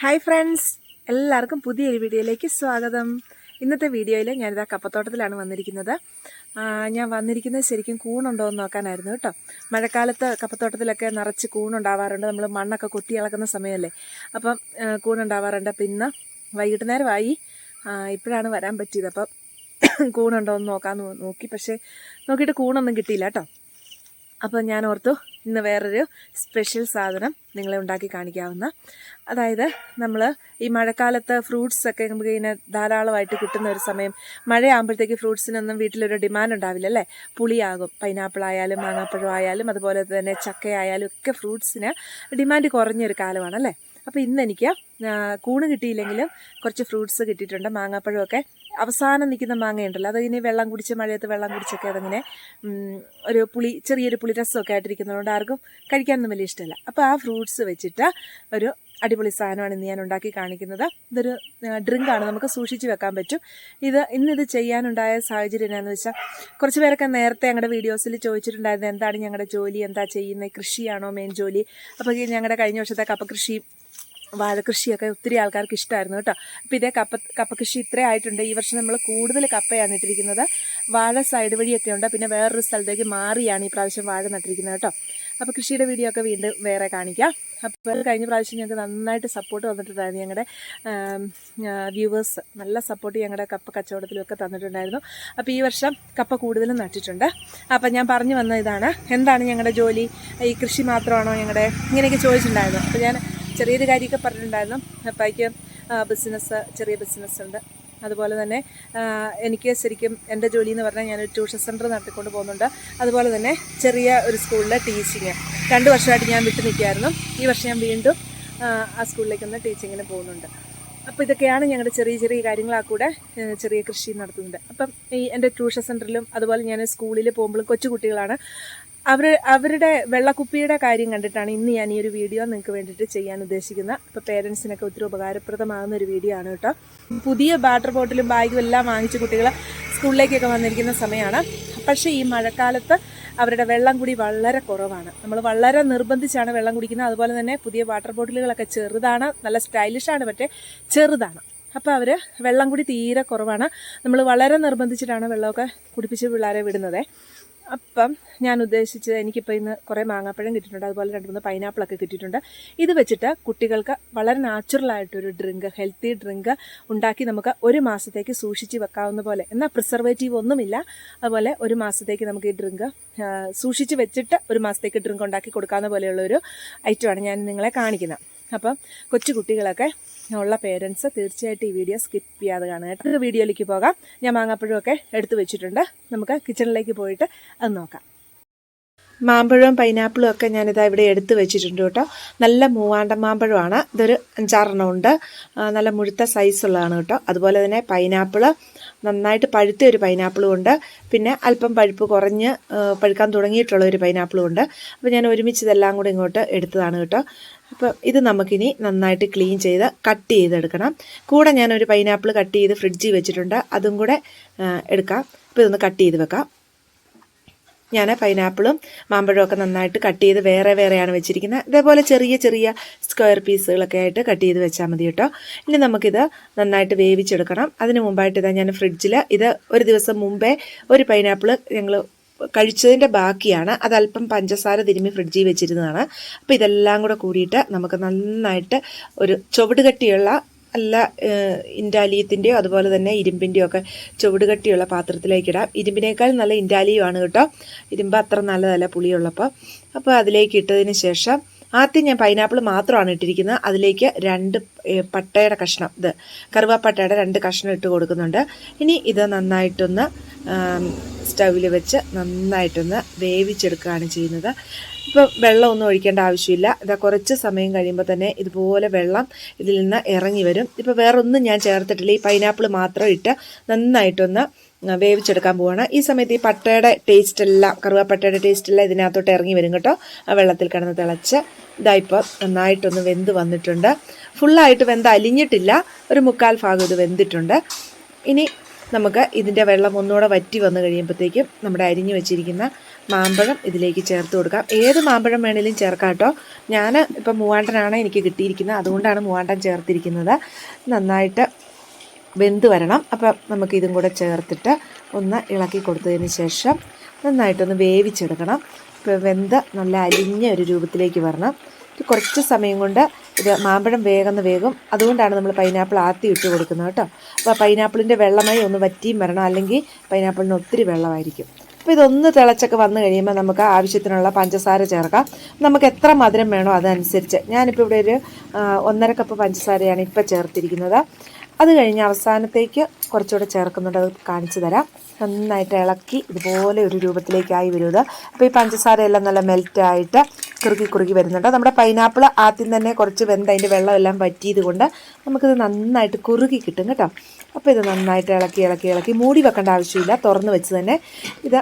Hi friends എല്ലാവർക്കും പുതിയൊരു വീഡിയോയിലേക്ക് സ്വാഗതം. ഇന്നത്തെ വീഡിയോയിൽ ഞാനിതാ കപ്പത്തോട്ടത്തിലാണ് വന്നിരിക്കുന്നത്. ഞാൻ വന്നിരിക്കുന്നത് ശരിക്കും കൂണുണ്ടോ എന്ന് നോക്കാനായിരുന്നു കേട്ടോ. മഴക്കാലത്ത് കപ്പത്തോട്ടത്തിലൊക്കെ നിറച്ച് കൂണുണ്ടാവാറുണ്ട്. നമ്മൾ മണ്ണൊക്കെ കൊത്തി ഇളക്കുന്ന സമയമല്ലേ. അപ്പം കൂണുണ്ടാവാറുണ്ട്. അപ്പം ഇന്ന് വൈകിട്ട് നേരമായി ഇപ്പോഴാണ് വരാൻ പറ്റിയത്. അപ്പം കൂണുണ്ടോ എന്ന് നോക്കാമെന്ന് നോക്കി. പക്ഷേ നോക്കിയിട്ട് കൂണൊന്നും കിട്ടിയില്ല കേട്ടോ. അപ്പോൾ ഞാൻ ഓർത്തു ഇന്ന് വേറൊരു സ്പെഷ്യൽ സാധനം നിങ്ങളെ ഉണ്ടാക്കി കാണിക്കാവുന്ന. അതായത് നമ്മൾ ഈ മഴക്കാലത്ത് ഫ്രൂട്ട്സ് ഒക്കെ നമുക്ക് ഇങ്ങനെ ധാരാളമായിട്ട് കിട്ടുന്ന ഒരു സമയം. മഴയാകുമ്പോഴത്തേക്ക് ഫ്രൂട്ട്സിനൊന്നും വീട്ടിലൊരു ഡിമാൻഡ് ഉണ്ടാവില്ല അല്ലേ? പുളിയാകും. പൈനാപ്പിൾ ആയാലും മാങ്ങാപ്പഴം ആയാലും അതുപോലെ തന്നെ ചക്കയായാലും ഒക്കെ ഫ്രൂട്ട്സിന് ഡിമാൻഡ് കുറഞ്ഞൊരു കാലമാണ് അല്ലേ? അപ്പോൾ ഇന്ന് എനിക്ക് കൂണ് കിട്ടിയില്ലെങ്കിലും കുറച്ച് ഫ്രൂട്ട്സ് കിട്ടിയിട്ടുണ്ട് മാങ്ങാപ്പഴമൊക്കെ. അവസാനം നിൽക്കുന്ന മാങ്ങയുണ്ടല്ലോ അതിങ്ങനെ വെള്ളം കുടിച്ച് മഴയത്ത് വെള്ളം കുടിച്ചൊക്കെ അതങ്ങനെ ഒരു പുളി ചെറിയൊരു പുളി രസമൊക്കെ ആയിട്ടിരിക്കുന്നതുകൊണ്ട് ആർക്കും കഴിക്കാനൊന്നും വലിയ ഇഷ്ടമല്ല. അപ്പോൾ ആ ഫ്രൂട്ട്സ് വെച്ചിട്ട് ഒരു അടിപൊളി സാധനമാണ് ഇന്ന് ഞാൻ ഉണ്ടാക്കി കാണിക്കുന്നത്. ഇതൊരു ഡ്രിങ്കാണ് നമുക്ക് സൂക്ഷിച്ച് വെക്കാൻ പറ്റും. ഇത് ഇന്നിത് ചെയ്യാനുണ്ടായ സാഹചര്യം എന്നാന്ന് വെച്ചാൽ കുറച്ച് പേരൊക്കെ നേരത്തെ ഞങ്ങളുടെ വീഡിയോസിൽ ചോദിച്ചിട്ടുണ്ടായിരുന്നു എന്താണ് ഞങ്ങളുടെ ജോലി എന്താ ചെയ്യുന്നത് കൃഷിയാണോ മെയിൻ ജോലി? അപ്പോൾ ഞങ്ങളുടെ കഴിഞ്ഞ വർഷത്തെ കപ്പ കൃഷി വാഴകൃഷിയൊക്കെ ഒത്തിരി ആൾക്കാർക്ക് ഇഷ്ടമായിരുന്നു കേട്ടോ. അപ്പോൾ ഇതേ കപ്പ കപ്പ കൃഷി ഇത്രേ ആയിട്ടുണ്ട്. ഈ വർഷം നമ്മൾ കൂടുതൽ കപ്പയാണ് ഇട്ടിരിക്കുന്നത്. വാഴ സൈഡ് വഴിയൊക്കെ ഉണ്ട്. പിന്നെ വേറൊരു സ്ഥലത്തേക്ക് മാറിയാണ് ഈ പ്രാവശ്യം വാഴ നട്ടിരിക്കുന്നത് കേട്ടോ. അപ്പോൾ കൃഷിയുടെ വീഡിയോ ഒക്കെ വീണ്ടും വേറെ കാണിക്കാം. അപ്പോൾ കഴിഞ്ഞ പ്രാവശ്യം ഞങ്ങൾക്ക് നന്നായിട്ട് സപ്പോർട്ട് തന്നിട്ടുണ്ടായിരുന്നു ഞങ്ങളുടെ വ്യൂവേഴ്സ് നല്ല സപ്പോർട്ട് ഞങ്ങളുടെ കപ്പ കച്ചവടത്തിലൊക്കെ തന്നിട്ടുണ്ടായിരുന്നു. അപ്പോൾ ഈ വർഷം കപ്പ കൂടുതലും നട്ടിട്ടുണ്ട്. അപ്പം ഞാൻ പറഞ്ഞു വന്ന ഇതാണ്. എന്താണ് ഞങ്ങളുടെ ജോലി? ഈ കൃഷി മാത്രമാണോ ഞങ്ങളുടെ ഇങ്ങനെയൊക്കെ ചോദിച്ചിട്ടുണ്ടായിരുന്നു. അപ്പോൾ ഞാൻ ചെറിയൊരു കാര്യമൊക്കെ പറഞ്ഞിട്ടുണ്ടായിരുന്നു. അപ്പായിക്ക് ബിസിനസ് ചെറിയ ബിസിനസ് ഉണ്ട്. അതുപോലെ തന്നെ എനിക്ക് ശരിക്കും എന്റെ ജോലി എന്ന് പറഞ്ഞാൽ ഞാനൊരു ട്യൂഷൻ സെന്റർ നടത്തിക്കൊണ്ട് പോകുന്നുണ്ട്. അതുപോലെ തന്നെ ചെറിയ ഒരു സ്കൂളിലെ ടീച്ചിങ് രണ്ട് വർഷമായിട്ട് ഞാൻ വിട്ടു നിൽക്കുകയായിരുന്നു. ഈ വർഷം ഞാൻ വീണ്ടും ആ, സ്കൂളിലേക്കൊന്ന് ടീച്ചിങ്ങിന് പോകുന്നുണ്ട്. അപ്പോൾ ഇതൊക്കെയാണ് ഞങ്ങളുടെ ചെറിയ ചെറിയ കാര്യങ്ങൾ ആ കൂടെ ചെറിയ കൃഷി നടത്തുന്നുണ്ട് അപ്പം ഈ എന്റെ ട്യൂഷൻ സെന്ററിലും അതുപോലെ ഞാൻ സ്കൂളിൽ പോകുമ്പോഴും കൊച്ചു കുട്ടികളാണ് അവർ അവരുടെ വെള്ളക്കുപ്പിയുടെ കാര്യം കണ്ടിട്ടാണ് ഇന്ന് ഞാൻ ഈ ഒരു വീഡിയോ നിങ്ങൾക്ക് വേണ്ടിയിട്ട് ചെയ്യാൻ ഉദ്ദേശിക്കുന്നത്. അപ്പോൾ പേരൻസിനൊക്കെ ഒത്തിരി ഉപകാരപ്രദമാകുന്ന ഒരു വീഡിയോ ആണ് കേട്ടോ. പുതിയ വാട്ടർ ബോട്ടിലും ബാഗും എല്ലാം വാങ്ങിച്ച് കുട്ടികൾ സ്കൂളിലേക്കൊക്കെ വന്നിരിക്കുന്ന സമയമാണ്. പക്ഷേ ഈ മഴക്കാലത്ത് അവരുടെ വെള്ളം കുടി വളരെ കുറവാണ്. നമ്മൾ വളരെ നിർബന്ധിച്ചാണ് വെള്ളം കുടിക്കുന്നത്. അതുപോലെ തന്നെ പുതിയ വാട്ടർ ബോട്ടിലുകളൊക്കെ ചെറുതാണ് നല്ല സ്റ്റൈലിഷാണ് പക്ഷേ ചെറുതാണ്. അപ്പോൾ അവർ വെള്ളം കുടി തീരെ കുറവാണ്. നമ്മൾ വളരെ നിർബന്ധിച്ചിട്ടാണ് വെള്ളമൊക്കെ കുടിപ്പിച്ച് പിള്ളേരെ വിടുന്നത്. അപ്പം ഞാൻ ഉദ്ദേശിച്ചത് എനിക്കിപ്പോൾ ഇന്ന് കുറേ മാങ്ങാപ്പഴം കിട്ടിയിട്ടുണ്ട് അതുപോലെ രണ്ട് മൂന്ന് പൈനാപ്പിളൊക്കെ കിട്ടിയിട്ടുണ്ട്. ഇത് വെച്ചിട്ട് കുട്ടികൾക്ക് വളരെ നാച്ചുറൽ നാച്ചുറലായിട്ടൊരു ഡ്രിങ്ക് ഹെൽത്തി ഡ്രിങ്ക് ഉണ്ടാക്കി നമുക്ക് ഒരു മാസത്തേക്ക് സൂക്ഷിച്ച് വെക്കാവുന്ന പോലെ. എന്നാൽ പ്രിസർവേറ്റീവ് ഒന്നുമില്ല. അതുപോലെ ഒരു മാസത്തേക്ക് നമുക്ക് ഈ ഡ്രിങ്ക് സൂക്ഷിച്ച് വെച്ചിട്ട് ഒരു മാസത്തേക്ക് ഡ്രിങ്ക് ഉണ്ടാക്കി കൊടുക്കാവുന്ന പോലെയുള്ളൊരു ഐറ്റമാണ് ഞാൻ നിങ്ങളെ കാണിക്കുന്നത്. അപ്പം കൊച്ചു കുട്ടികളൊക്കെ ഉള്ള പേരൻസ് തീർച്ചയായിട്ടും ഈ വീഡിയോ സ്കിപ്പ് ചെയ്യാതെ കാണുക കേട്ടോ. വീഡിയോയിലേക്ക് പോകാം. ഞാൻ മാങ്ങാപ്പഴമൊക്കെ എടുത്തു വെച്ചിട്ടുണ്ട്. നമുക്ക് കിച്ചണിലേക്ക് പോയിട്ട് അത് നോക്കാം. മാമ്പഴവും പൈനാപ്പിളും ഒക്കെ ഞാനിതാ ഇവിടെ എടുത്തു വെച്ചിട്ടുണ്ട് കേട്ടോ. നല്ല മൂവാണ്ട മാമ്പഴമാണ്. ഇതൊരു അഞ്ചാറെണ്ണം ഉണ്ട് നല്ല മുഴുത്ത സൈസുള്ളതാണ് കേട്ടോ. അതുപോലെ തന്നെ പൈനാപ്പിൾ നന്നായിട്ട് പഴുത്ത ഒരു പൈനാപ്പിളും ഉണ്ട്. പിന്നെ അല്പം പഴുപ്പ് കുറഞ്ഞ് പഴുക്കാൻ തുടങ്ങിയിട്ടുള്ള ഒരു പൈനാപ്പിളും ഉണ്ട്. അപ്പോൾ ഞാൻ ഒരുമിച്ച് ഇതെല്ലാം കൂടി ഇങ്ങോട്ട് എടുത്തതാണ് കേട്ടോ. അപ്പോൾ ഇത് നമുക്കിനി നന്നായിട്ട് ക്ലീൻ ചെയ്ത് കട്ട് ചെയ്തെടുക്കണം. കൂടെ ഞാനൊരു പൈനാപ്പിൾ കട്ട് ചെയ്ത് ഫ്രിഡ്ജിൽ വെച്ചിട്ടുണ്ട്. അതും കൂടെ എടുക്കാം. അപ്പോൾ ഇതൊന്ന് കട്ട് ചെയ്ത് വെക്കാം. ഞാൻ പൈനാപ്പിളും മാമ്പഴവും ഒക്കെ നന്നായിട്ട് കട്ട് ചെയ്ത് വേറെ വേറെയാണ് വെച്ചിരിക്കുന്നത്. ഇതേപോലെ ചെറിയ ചെറിയ സ്ക്വയർ പീസുകളൊക്കെ ആയിട്ട് കട്ട് ചെയ്ത് വെച്ചാൽ മതി കേട്ടോ. ഇനി നമുക്കിത് നന്നായിട്ട് വേവിച്ചെടുക്കണം. അതിന് മുമ്പായിട്ട് ഇതാ ഞാൻ ഫ്രിഡ്ജിൽ ഇത് ഒരു ദിവസം മുമ്പേ ഒരു പൈനാപ്പിൾ ഞങ്ങൾ കഴിച്ചതിന്റെ ബാക്കിയാണ്. അതല്പം പഞ്ചസാര തിരുമ്മി ഫ്രിഡ്ജിൽ വെച്ചിരുന്നതാണ്. അപ്പോൾ ഇതെല്ലാം കൂടെ കൂടിയിട്ട് നമുക്ക് നന്നായിട്ട് ഒരു ചുവട് കട്ടിയുള്ള നല്ല ഇൻഡാലിയത്തിന്റെയോ അതുപോലെ തന്നെ ഇരുമ്പിന്റെയോ ഒക്കെ ചുവട് കട്ടിയുള്ള പാത്രത്തിലേക്ക് ഇടാം. ഇരുമ്പിനേക്കാൾ നല്ല ഇൻഡാലിയുമാണ് കേട്ടോ. ഇരുമ്പ് അത്ര നല്ലതല്ല പുളിയുള്ളപ്പോൾ അപ്പോൾ അതിലേക്ക് ഇട്ടതിന് ശേഷം ആദ്യം ഞാൻ പൈനാപ്പിൾ മാത്രമാണ് ഇട്ടിരിക്കുന്നത്. അതിലേക്ക് രണ്ട് പട്ടയുടെ കഷ്ണം ഇത് കറുവാപ്പട്ടയുടെ രണ്ട് കഷ്ണം ഇട്ട് കൊടുക്കുന്നുണ്ട്. ഇനി ഇത് നന്നായിട്ടൊന്ന് സ്റ്റൗവിൽ വെച്ച് നന്നായിട്ടൊന്ന് വേവിച്ചെടുക്കുകയാണ് ചെയ്യുന്നത്. ഇപ്പോൾ വെള്ളമൊന്നും ഒഴിക്കേണ്ട ആവശ്യമില്ല. ഇതാ കുറച്ച് സമയം കഴിയുമ്പോൾ തന്നെ ഇതുപോലെ വെള്ളം ഇതിൽ നിന്ന് ഇറങ്ങി വരും. ഇപ്പോൾ വേറൊന്നും ഞാൻ ചേർത്തിട്ടില്ല. ഈ പൈനാപ്പിൾ മാത്രം ഇട്ട് നന്നായിട്ടൊന്ന് വേവിച്ചെടുക്കാൻ പോവാണ്. ഈ സമയത്ത് ഈ പട്ടയുടെ ടേസ്റ്റ് എല്ലാം കറുവാപ്പട്ടയുടെ ടേസ്റ്റ് എല്ലാം ഇതിനകത്തോട്ട് ഇറങ്ങി വരും കേട്ടോ. ആ വെള്ളത്തിൽ കിടന്ന് തിളച്ച് ഇതായിപ്പോൾ നന്നായിട്ടൊന്ന് വെന്ത് വന്നിട്ടുണ്ട്. ഫുള്ളായിട്ട് വെന്ത് അലിഞ്ഞിട്ടില്ല. ഒരു മുക്കാൽ ഭാഗം ഇത് വെന്തിട്ടുണ്ട്. ഇനി നമുക്ക് ഇതിന്റെ വെള്ളം ഒന്നുകൂടെ വറ്റി വന്നു കഴിയുമ്പോഴത്തേക്കും നമ്മുടെ അരിഞ്ഞു വെച്ചിരിക്കുന്ന മാമ്പഴം ഇതിലേക്ക് ചേർത്ത് കൊടുക്കാം. ഏത് മാമ്പഴം വേണേലും ചേർക്കാം കേട്ടോ. ഞാൻ ഇപ്പം മൂവാണ്ടനാണ് എനിക്ക് കിട്ടിയിരിക്കുന്നത്. അതുകൊണ്ടാണ് മൂവാണ്ടൻ ചേർത്തിരിക്കുന്നത്. നന്നായിട്ട് വെന്ത് വരണം. അപ്പം നമുക്ക് ഇതും കൂടെ ചേർത്തിട്ട് ഒന്ന് ഇളക്കി കൊടുത്തതിന് ശേഷം നന്നായിട്ടൊന്ന് വേവിച്ചെടുക്കണം. വെന്ത് നല്ല അലിഞ്ഞ ഒരു രൂപത്തിലേക്ക് വരണം. കുറച്ച് സമയം കൊണ്ട് ഇത് മാമ്പഴം വേഗന്ന് വേഗം അതുകൊണ്ടാണ് നമ്മൾ പൈനാപ്പിൾ ആത്തി ഇട്ട് കൊടുക്കുന്നത് കേട്ടോ. അപ്പോൾ പൈനാപ്പിളിന്റെ വെള്ളമായി ഒന്ന് വറ്റിയും വരണം. അല്ലെങ്കിൽ പൈനാപ്പിളിന് ഒത്തിരി വെള്ളമായിരിക്കും. അപ്പോൾ ഇതൊന്ന് തിളച്ചൊക്കെ വന്നു കഴിയുമ്പോൾ നമുക്ക് ആവശ്യത്തിനുള്ള പഞ്ചസാര ചേർക്കാം. നമുക്ക് എത്ര മധുരം വേണോ അതനുസരിച്ച്. ഞാനിപ്പോൾ ഇവിടെ ഒരു ഒന്നര കപ്പ് പഞ്ചസാരയാണ് ഇപ്പോൾ ചേർത്തിരിക്കുന്നത്. അത് കഴിഞ്ഞ് അവസാനത്തേക്ക് കുറച്ചുകൂടെ ചേർക്കുന്നുണ്ട്. അത് കാണിച്ചു തരാം. നന്നായിട്ട് ഇളക്കി ഇതുപോലെ ഒരു രൂപത്തിലേക്കായി വരുന്നത്. അപ്പോൾ ഈ പഞ്ചസാര എല്ലാം നല്ല മെൽറ്റായിട്ട് കുറുകി കുറുകി വരുന്നുണ്ട്. നമ്മുടെ പൈനാപ്പിൾ ആദ്യം തന്നെ കുറച്ച് വെന്ത് അതിന്റെ വെള്ളമെല്ലാം വറ്റിയത് കൊണ്ട് നമുക്കിത് നന്നായിട്ട് കുറുകി കിട്ടും കേട്ടോ. അപ്പോൾ ഇത് നന്നായിട്ട് ഇളക്കി ഇളക്കി ഇളക്കി മൂടി വെക്കേണ്ട ആവശ്യമില്ല. തുറന്ന് വെച്ച് തന്നെ ഇത്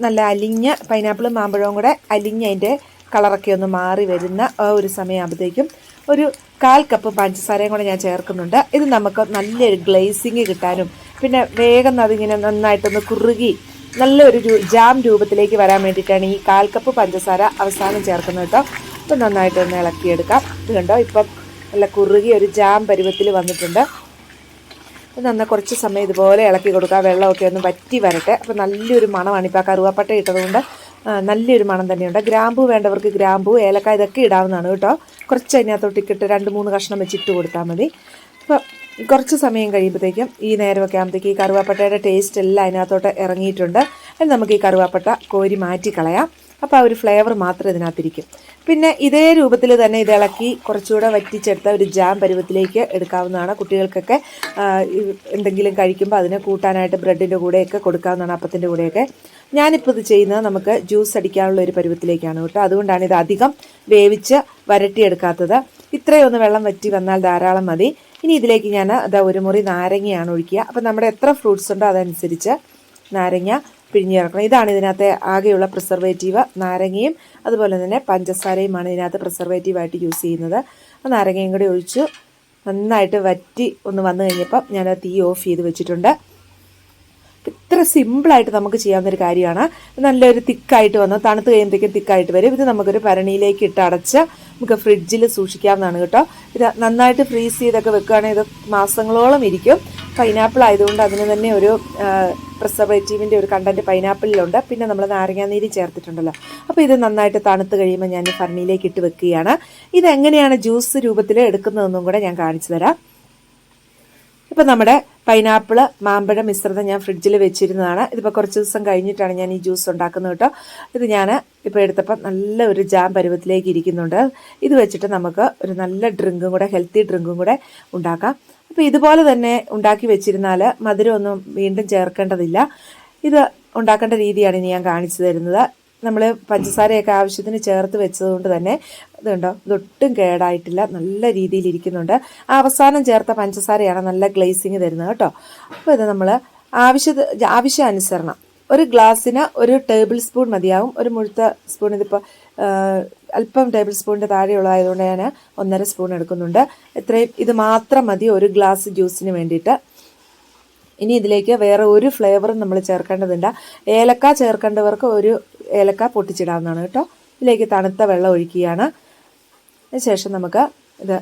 നല്ല അലിഞ്ഞ പൈനാപ്പിളും മാമ്പഴവും കൂടെ അലിഞ്ഞ് അതിന്റെ കളറൊക്കെ ഒന്ന് മാറി വരുന്ന ഒരു സമയമാകുമ്പോഴത്തേക്കും ഒരു കാൽ കപ്പ് പഞ്ചസാരയും കൂടെ ഞാൻ ചേർക്കുന്നുണ്ട്. ഇത് നമുക്ക് നല്ലൊരു ഗ്ലേസിങ് കിട്ടാനും പിന്നെ വേഗം അതിങ്ങനെ നന്നായിട്ടൊന്ന് കുറുകി നല്ലൊരു ജാം രൂപത്തിലേക്ക് വരാൻ വേണ്ടിയിട്ടാണ് ഈ കാൽ കപ്പ് പഞ്ചസാര അവസാനം ചേർക്കുന്നത് കേട്ടോ. അപ്പം നന്നായിട്ട് ഒന്ന് ഇളക്കിയെടുക്കാം. ഇത് കണ്ടോ? ഇപ്പം നല്ല കുറുകി ഒരു ജാം പരുവത്തിൽ വന്നിട്ടുണ്ട്. അപ്പം നന്ന കുറച്ച് സമയം ഇതുപോലെ ഇളക്കി കൊടുക്കുക. വെള്ളമൊക്കെ ഒന്ന് വറ്റി വരട്ടെ. അപ്പം നല്ലൊരു മണമാണ് ഇപ്പോൾ ആ കറുവാപ്പട്ട ഇട്ടതുകൊണ്ട്. നല്ലൊരു മണം തന്നെയുണ്ട്. ഗ്രാമ്പൂ വേണ്ടവർക്ക് ഗ്രാമ്പൂ ഏലക്ക ഇതൊക്കെ ഇടാവുന്നതാണ് കേട്ടോ. കുറച്ച് അതിനകത്തോട്ട് ഇട്ടിട്ട് രണ്ട് മൂന്ന് കഷ്ണം വെച്ചിട്ട് കൊടുത്താൽ മതി. അപ്പോൾ കുറച്ച് സമയം കഴിയുമ്പോഴത്തേക്കും ഈ നേരമൊക്കെ ആകുമ്പോഴത്തേക്ക് ഈ കറുവാപ്പട്ടയുടെ ടേസ്റ്റ് എല്ലാം അതിനകത്തോട്ട് ഇറങ്ങിയിട്ടുണ്ട്. അത് നമുക്ക് ഈ കറുവാപ്പട്ട കോരി മാറ്റി കളയാം. അപ്പോൾ ആ ഒരു ഫ്ലേവർ മാത്രം ഇതിനകത്തിരിക്കും. പിന്നെ ഇതേ രൂപത്തിൽ തന്നെ ഇത് ഇളക്കി കുറച്ചുകൂടെ വറ്റിച്ചെടുത്ത ഒരു ജാം പരുവത്തിലേക്ക് എടുക്കാവുന്നതാണ് കുട്ടികൾക്കൊക്കെ. എന്തെങ്കിലും കഴിക്കുമ്പോൾ അതിനെ കൂട്ടാനായിട്ട് ബ്രെഡിന്റെ കൂടെയൊക്കെ കൊടുക്കാവുന്നതാണ് അപ്പത്തിന്റെ കൂടെയൊക്കെ. ഞാനിപ്പോൾ ഇത് ചെയ്യുന്നത് നമുക്ക് ജ്യൂസ് അടിക്കാനുള്ള ഒരു പരുവത്തിലേക്കാണ് കേട്ടോ. അതുകൊണ്ടാണ് ഇത് അധികം വേവിച്ച് വരട്ടിയെടുക്കാത്തത്. ഇത്രയും ഒന്ന് വെള്ളം വറ്റി വന്നാൽ ധാരാളം മതി. ഇനി ഇതിലേക്ക് ഞാൻ അതാ ഒരു മുറി നാരങ്ങയാണ് ഒഴിക്കുക. അപ്പം നമ്മുടെ എത്ര ഫ്രൂട്ട്സ് ഉണ്ടോ അതനുസരിച്ച് നാരങ്ങ പിഴിഞ്ഞ് ചേർക്കണം. ഇതാണ് ഇതിനകത്തെ ആകെയുള്ള പ്രിസർവേറ്റീവ് നാരങ്ങയും അതുപോലെ തന്നെ പഞ്ചസാരയുമാണ് ഇതിനകത്ത് പ്രിസർവേറ്റീവായിട്ട് യൂസ് ചെയ്യുന്നത്. ആ നാരങ്ങയും കൂടി ഒഴിച്ച് നന്നായിട്ട് വറ്റി ഒന്ന് വന്നു കഴിഞ്ഞപ്പം ഞാൻ തീ ഓഫ് ചെയ്ത് വെച്ചിട്ടുണ്ട്. ഇത്ര സിമ്പിളായിട്ട് നമുക്ക് ചെയ്യാവുന്നൊരു കാര്യമാണ്. നല്ലൊരു തിക്കായിട്ട് വന്ന്. തണുത്ത് കഴിയുമ്പോഴത്തേക്കും തിക്കായിട്ട് വരും. ഇത് നമുക്കൊരു ഭരണിയിലേക്ക് ഇട്ട് അടച്ച് നമുക്ക് ഫ്രിഡ്ജിൽ സൂക്ഷിക്കാവുന്നതാണ് കേട്ടോ. ഇത് നന്നായിട്ട് ഫ്രീസ് ചെയ്തൊക്കെ വെക്കുകയാണെങ്കിൽ ഇത് മാസങ്ങളോളം ഇരിക്കും. പൈനാപ്പിൾ ആയതുകൊണ്ട് അതിന് തന്നെ ഒരു പ്രിസർവേറ്റീവിന്റെ ഒരു കണ്ടന്റ് പൈനാപ്പിളിലുണ്ട് പിന്നെ നമ്മൾ നാരങ്ങാനീര് ചേർത്തിട്ടുണ്ടല്ലോ. അപ്പോൾ ഇത് നന്നായിട്ട് തണുത്ത് കഴിയുമ്പോൾ ഞാൻ ഫർണിയിലേക്ക് ഇട്ട് വെക്കുകയാണ്. ഇതെങ്ങനെയാണ് ജ്യൂസ് രൂപത്തിൽ എടുക്കുന്നതെന്നും കൂടെ ഞാൻ കാണിച്ചു തരാം. ഇപ്പം നമ്മുടെ പൈനാപ്പിൾ മാമ്പഴ മിശ്രിതം ഞാൻ ഫ്രിഡ്ജിൽ വെച്ചിരുന്നതാണ്. ഇതിപ്പോൾ കുറച്ച് ദിവസം കഴിഞ്ഞിട്ടാണ് ഞാൻ ഈ ജ്യൂസ് ഉണ്ടാക്കുന്നത് കേട്ടോ. ഇത് ഞാൻ ഇപ്പോൾ എടുത്തപ്പോൾ നല്ല ഒരു ജാം പരുവത്തിലേക്ക് ഇരിക്കുന്നുണ്ട്. ഇത് വെച്ചിട്ട് നമുക്ക് ഒരു നല്ല ഡ്രിങ്കും കൂടെ ഹെൽത്തി ഡ്രിങ്കും കൂടെ ഉണ്ടാക്കാം. അപ്പോൾ ഇതുപോലെ തന്നെ ഉണ്ടാക്കി വെച്ചിരുന്നാൽ മധുരമൊന്നും വീണ്ടും ചേർക്കേണ്ടതില്ല. ഇത് ഉണ്ടാക്കേണ്ട രീതിയാണ് ഇനി ഞാൻ കാണിച്ചു തരുന്നത്. നമ്മൾ പഞ്ചസാരയൊക്കെ ആവശ്യത്തിന് ചേർത്ത് വെച്ചതുകൊണ്ട് തന്നെ ഇതുണ്ടോ? ഇതൊട്ടും കേടായിട്ടില്ല. നല്ല രീതിയിൽ ഇരിക്കുന്നുണ്ട്. അവസാനം ചേർത്ത പഞ്ചസാരയാണ് നല്ല ഗ്ലേസിങ് തരുന്നത് കേട്ടോ. അപ്പോൾ ഇത് നമ്മൾ ആവശ്യ അനുസരണം ഒരു ഗ്ലാസ്സിന് ഒരു ടേബിൾ സ്പൂൺ മതിയാവും. ഒരു മുഴുത്ത സ്പൂൺ ഇതിപ്പോൾ അല്പം ടേബിൾ സ്പൂണിന്റെ താഴെയുള്ളതായതുകൊണ്ട് ഞാൻ ഒന്നര സ്പൂൺ എടുക്കുന്നുണ്ട്. ഇത്രയും ഇത് മാത്രം മതി ഒരു ഗ്ലാസ് ജ്യൂസിന് വേണ്ടിയിട്ട്. ഇനി ഇതിലേക്ക് വേറെ ഒരു ഫ്ലേവറും നമ്മൾ ചേർക്കേണ്ടതില്ല ഏലക്ക ചേർക്കേണ്ടവർക്ക് ഒരു ഏലക്ക പൊട്ടിച്ചിടാവുന്നതാണ് കേട്ടോ. ഇതിലേക്ക് തണുത്ത വെള്ളം ഒഴിക്കുകയാണ്. അതിനുശേഷം നമുക്ക് ഇത്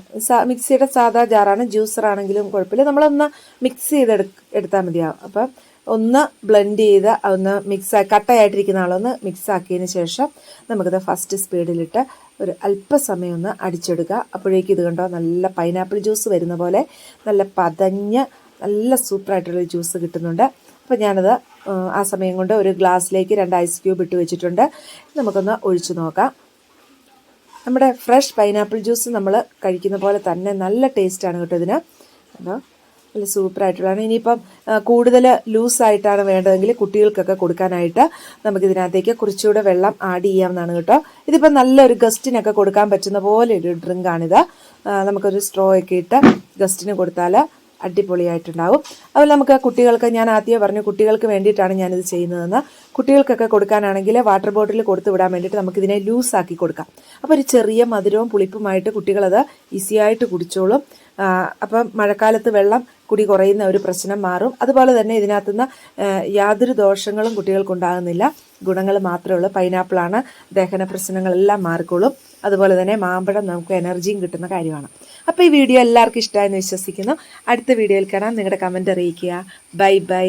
മിക്സിയുടെ സാധാ ജാറാണ്. ജ്യൂസർ ആണെങ്കിലും കുഴപ്പമില്ല. നമ്മളൊന്ന് മിക്സ് ചെയ്ത് എടുത്താൽ മതിയാവും. അപ്പം ഒന്ന് ബ്ലെൻഡ് ചെയ്ത് ഒന്ന് മിക്സ് കട്ടയായിട്ടിരിക്കുന്ന ആളൊന്ന് മിക്സ് ആക്കിയതിന് ശേഷം നമുക്കിത് ഫസ്റ്റ് സ്പീഡിലിട്ട് ഒരു അല്പസമയം ഒന്ന് അടിച്ചെടുക്കുക. അപ്പോഴേക്കും ഇത് കണ്ടോ നല്ല പൈനാപ്പിൾ ജ്യൂസ് വരുന്ന പോലെ നല്ല പതഞ്ഞ് നല്ല സൂപ്പറായിട്ടുള്ള ജ്യൂസ് കിട്ടുന്നുണ്ട്. അപ്പോൾ ഞാനത് ആ സമയം കൊണ്ട് ഒരു ഗ്ലാസ്സിലേക്ക് രണ്ട് ഐസ് ക്യൂബ് ഇട്ട് വെച്ചിട്ടുണ്ട്. നമുക്കൊന്ന് ഒഴിച്ചു നോക്കാം. നമ്മുടെ ഫ്രഷ് പൈനാപ്പിൾ ജ്യൂസ് നമ്മൾ കഴിക്കുന്ന പോലെ തന്നെ നല്ല ടേസ്റ്റാണ് കേട്ടോ ഇതിന്. അപ്പോൾ നല്ല സൂപ്പറായിട്ടുള്ളതാണ് ഇനിയിപ്പം കൂടുതൽ ലൂസായിട്ടാണ് വേണ്ടതെങ്കിൽ കുട്ടികൾക്കൊക്കെ കൊടുക്കാനായിട്ട് നമുക്കിതിനകത്തേക്ക് കുറച്ചുകൂടെ വെള്ളം ആഡ് ചെയ്യാവുന്നതാണ് കേട്ടോ. ഇതിപ്പം നല്ലൊരു ഗസ്റ്റിനൊക്കെ കൊടുക്കാൻ പറ്റുന്ന പോലെ ഒരു ഡ്രിങ്കാണിത് നമുക്കൊരു സ്ട്രോ ഒക്കെ ഇട്ട് ഗസ്റ്റിന് കൊടുത്താൽ അടിപൊളിയായിട്ടുണ്ടാവും. അതുപോലെ നമുക്ക് കുട്ടികൾക്ക് ഞാൻ ആദ്യം പറഞ്ഞു കുട്ടികൾക്ക് വേണ്ടിയിട്ടാണ് ഞാനിത് ചെയ്യുന്നതെന്ന്. കുട്ടികൾക്കൊക്കെ കൊടുക്കാനാണെങ്കിൽ വാട്ടർ ബോട്ടിൽ കൊടുത്തു വിടാൻ വേണ്ടിയിട്ട് നമുക്കിതിനെ ലൂസാക്കി കൊടുക്കാം. അപ്പോൾ ഒരു ചെറിയ മധുരവും പുളിപ്പുമായിട്ട് കുട്ടികളത് ഈസിയായിട്ട് കുടിച്ചോളും. അപ്പം മഴക്കാലത്ത് വെള്ളം കുടി കുറയുന്ന ഒരു പ്രശ്നം മാറും. അതുപോലെ തന്നെ ഇതിനകത്തുനിന്ന് യാതൊരു ദോഷങ്ങളും കുട്ടികൾക്ക് ഉണ്ടാകുന്നില്ല ഗുണങ്ങൾ മാത്രമേ ഉള്ളൂ. പൈനാപ്പിളാണ് ദഹന പ്രശ്നങ്ങളെല്ലാം മാറിക്കോളും. അതുപോലെ തന്നെ മാമ്പഴം നമുക്ക് എനർജിയും കിട്ടുന്ന കാര്യമാണ്. അപ്പോൾ ഈ വീഡിയോ എല്ലാവർക്കും ഇഷ്ടമായെന്ന് വിശ്വസിക്കുന്നു. അടുത്ത വീഡിയോയിൽ കാണാം. നിങ്ങളുടെ കമന്റ് അറിയിക്കുക. Bye bye.